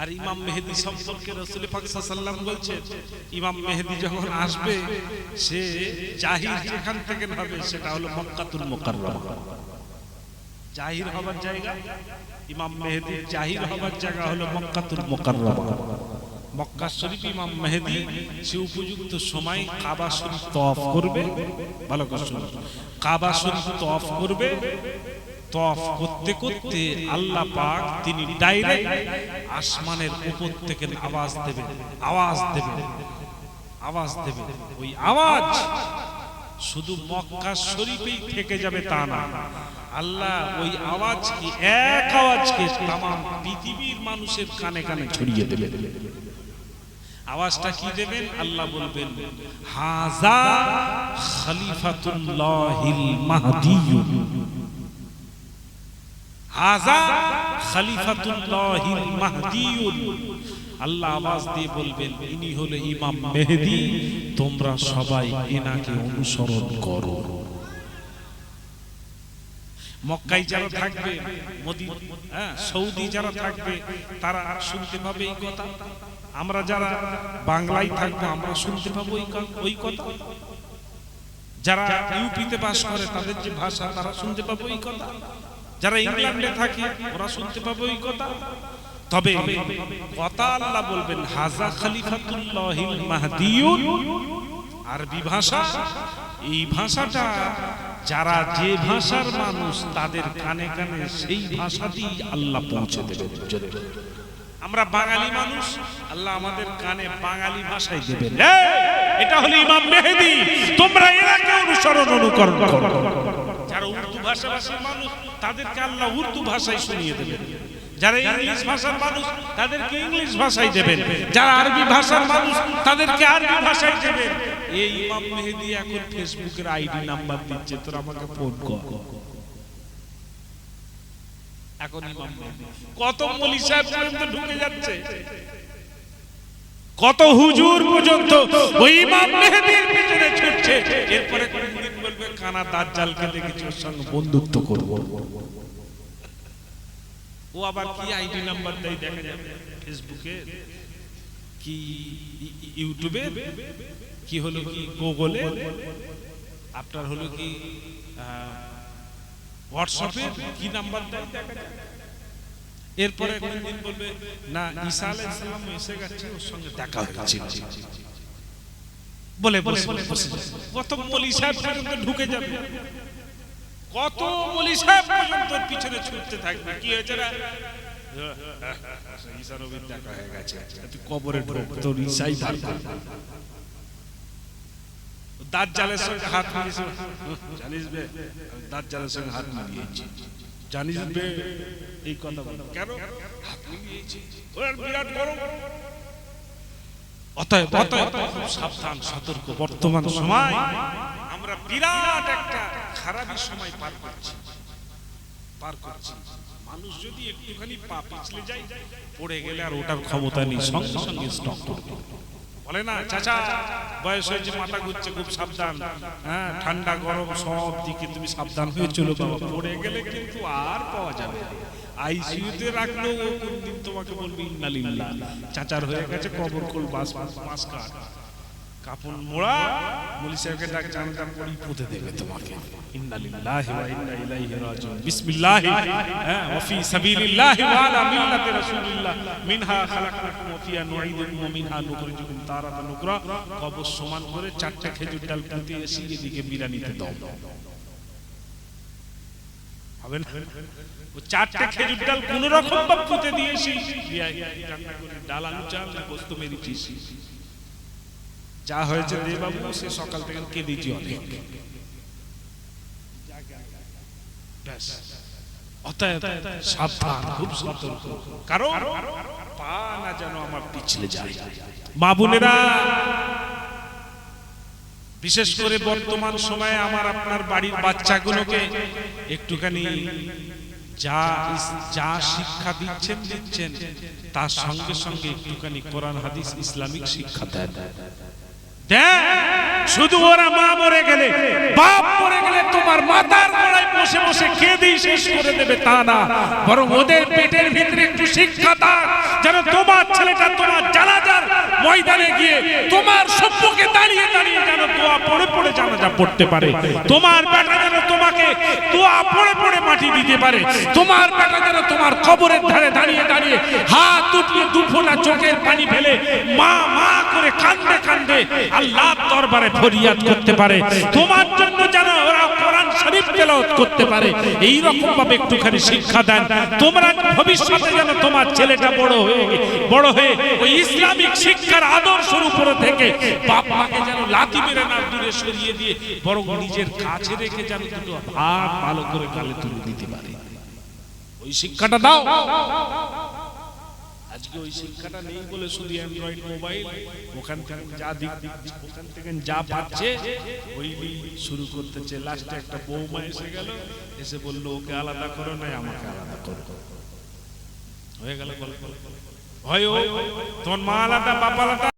আর ইমাম মেহেদি সম্পর্কে রসুল সাল্লাম বলছে ইমাম মেহেদি যখন আসবে সে জাহির যেখান থেকে হবে সেটা হলো মক্কাতুল মুকাররমা। জাহির হবার জায়গা? ইমাম মেহেদি জাহির হবার জায়গা হলো মক্কাতুল মুকাররমা। মক্কা শরীফ ইমাম মেহেদি সে উপযুক্ত সময় কাবা শরীফ তওয়াফ করবে। ভালো করে কাবা শরীফ তওয়াফ করবে। তওয়াফ করতে করতে আল্লাহ পাক তিনি ডাইরেক্ট আসমানের উপর থেকে আওয়াজ দেবেন আওয়াজ দেবেন আওয়াজ দেবেন। ওই আওয়াজ শুধু মক্কা শরীফেই থেকে যাবে তা না। আল্লাহ ওই আওয়াজকে, এক আওয়াজকে তাম পৃথিবীর মানুষের কানে কানে ছড়িয়ে দেবে আওয়াজটা কি দেবেন? আল্লাহ বলবেন হাজা খলিফাতুল্লাহিল মাহদিয়্যু হাজা খলিফাতুল্লাহিল মাহদিয়্যু আল্লাহ আওয়াজ দিয়ে বলবেন, ইনি হলো ইমাম মেহেদি, তোমরা সবাই এনাকে অনুসরণ করো। মক্কায় যারা থাকবে হ্যাঁ সৌদি যারা থাকবে, তারা শুনতে পাবে এই কথা। আমরা যারা বাংলায় থাকব, আমরা শুনতে পাবো ওই কথা। যারা ইউপিতে বাস করে, তাদের যে ভাষা, তারা শুনতে পাবো এই কথা। যারা ইংল্যান্ডে থাকে, ওরা শুনতে পাবে ওই কথা। তবে কথা আল্লাহ বলবেন, হাজা খলিফাতুল্লাহিল মাহদিয়ুন আরবি ভাষা, এই ভাষাটা যারা যে ভাষার মানুষ, তাদের কানে কানে সেই ভাষাটি আল্লাহ পৌঁছে দেবেন। আমরা বাঙালি মানুষ, আল্লাহ আমাদের কানে বাঙালি ভাষায় দেবেন। এটা হলো ইমাম মেহেদি। তোমরা এরাকে অনুসরণ অনুকরণ করো। ভাষাভাষীর মানুষ, তাদেরকে আল্লাহ উর্দু ভাষায় শুনিয়ে দেবেন। যারা ইংলিশ ভাষার মানুষ, তাদেরকে ইংলিশ ভাষায় দেবেন। যারা আরবি ভাষার মানুষ, তাদেরকে আরবি ভাষায় দেবেন। এই ইমাম মেহেদি এখন ফেসবুকের আইডি নাম্বার দিচ্ছে আমাকে ফোন কর। এখন ইমাম কত মলি সাহেব পর্যন্ত ঢুকে যাচ্ছে? কত হুজুর পর্যন্ত ওই ইমাম মেহেদির পিছনে ছুটছে? এরপরে কানা দাজ্জালকে দেখেছি ওর সঙ্গে বন্ধুত্ব করব। ও আবার কি আইডি নাম্বার দেয় দেখা যাবে ফেসবুকে কি ইউটিউবে? কি হলো কি গুগলে আপনার হলো কি হোয়াটসঅ্যাপে কি নাম্বার দেয় দেখা যাবে এরপরে কোনদিন বলবে, না ঈসা আলাইহিস সালাম এসে গেছে, ওর সঙ্গে দেখা হয়েছিল বলে বসে কত মলি সাহেব পর্যন্ত ঢুকে যাবে? কত মলি সাহেব পর্যন্ত পিছনে ছুটতে থাকবে? কি হয়েছে না করবে। দাঁত জালের সঙ্গে হাত জানিস বে দাঁত জালের সঙ্গে হাত মিলিয়েছি। জানিস বে এই কথা কেন? হাত মিলিয়েছি। বিরাট গরম অতএব খুব সাবধান, সতর্ক। বর্তমান সময় আমরা বিরাট একটা খারাপই সময় পার করছি। পার করছি। মানুষ যদি একটুখানি পা পিছলে যায়, পড়ে গেলে আর ওটার ক্ষমতা নেই। সঙ্গে সঙ্গে স্টক করবে বলে না, চাচা, বয়স হয়েছে, মাথা ঘুরছে, খুব সাবধান। হ্যাঁ ঠান্ডা, গরম, সব দিকে তুমি সাবধান হয়ে চলো পড়ে গেলে কিন্তু আর পাওয়া যাবে তোমাকে চাচার হয়ে গেছে কবর কোল বাস মাস কাট কাপড় মোড়া। সাহেবকে ডাক জানতাম পুঁতে দেবে তোমাকে। ওয়া ইন্না ইলাইহি রাজিউন। বিসমিল্লাহ। হ্যাঁ ওয়া ফি সাবিলিল্লাহি ওয়া আলা মিল্লাতি রাসূলিল্লাহ। মিনহা খালাকনাকুম ওয়া ওয়া মিনহা নুখরিজুকুম তারাতান কবর সমান করে চারটা খেজুর ডাল পুঁতে এসে এদিকে বিরানিতে দাও। হবে না? ও চারটে খেজুর ডাল কোন রকম পুঁতে দিয়েছি ডাল আলু চাল না গোস্ত যা হয়েছে দে বাবু, সে সকাল থেকে কেঁদেছি অনেক। বিশেষ করে বর্তমান সময়ে আমার আপনার বাড়ির বাচ্চাগুলোকে একটুখানি যা যা শিক্ষা দিচ্ছেন দিচ্ছেন, তার সঙ্গে সঙ্গে একটুখানি কোরআন, হাদিস, ইসলামিক শিক্ষা দেন। শুধু ওরা মা মরে গেলে, বাপ মরে গেলে তোমার মাথার গোড়ায় বসে বসে কেঁদেই শেষ করে দেবে তা না। বরং ওদের পেটের ভিতরে একটু শিক্ষা থাক, যেন তোমার ছেলেটা তোমার জানাজার ময়দানে গিয়ে তোমার সভ্যকে দাঁড়িয়ে দাঁড়িয়ে যেন দোয়া পড়ে পড়ে জানাজা পড়তে পারে। তোমার বেটা যেন তোমাকে দোয়া পড়ে পড়ে মাটি দিতে পারে। তোমার বেটা যেন তোমার কবরের ধারে দাঁড়িয়ে দাঁড়িয়ে হাত উঠিয়ে দুফোটা চোখের পানি ফেলে মা মা করে কান্দে কান্দে আল্লাহ দরবারে ফরিয়াদ করতে পারে। তোমার জন্য শরীফ তেলাওয়াত করতে পারে। এই রকম ভাবে একটুখানি শিক্ষা দেন। তোমরা ভবিষ্যতে যেন তোমার ছেলেটা বড় হয়ে বড় হয়ে ওই ইসলামিক শিক্ষার আদর্শের উপরে থেকে বাপ মাকে যেন লাথি মেরে না দূরে সরিয়ে দিয়ে বরং নিজের কাছে রেখে যেন দুটো ভাত ভালো করে গালে তুলে দিতে পারে। ওই শিক্ষাটা দাও। আজকে ওই শিক্ষাটা নেই বলে শুধু অ্যান্ড্রয়েড মোবাইল ওখান থেকে যা ওখান থেকে যা পাচ্ছে, ওই শুরু শুরু করতেছে লাস্টে একটা বৌমা এসে গেল, এসে বলল, ওকে আলাদা করো নাই আমাকে আলাদা করো। হয়ে গেল গল্প। হয় ও, তোমার মা আলাদা, বাপ আলাদা?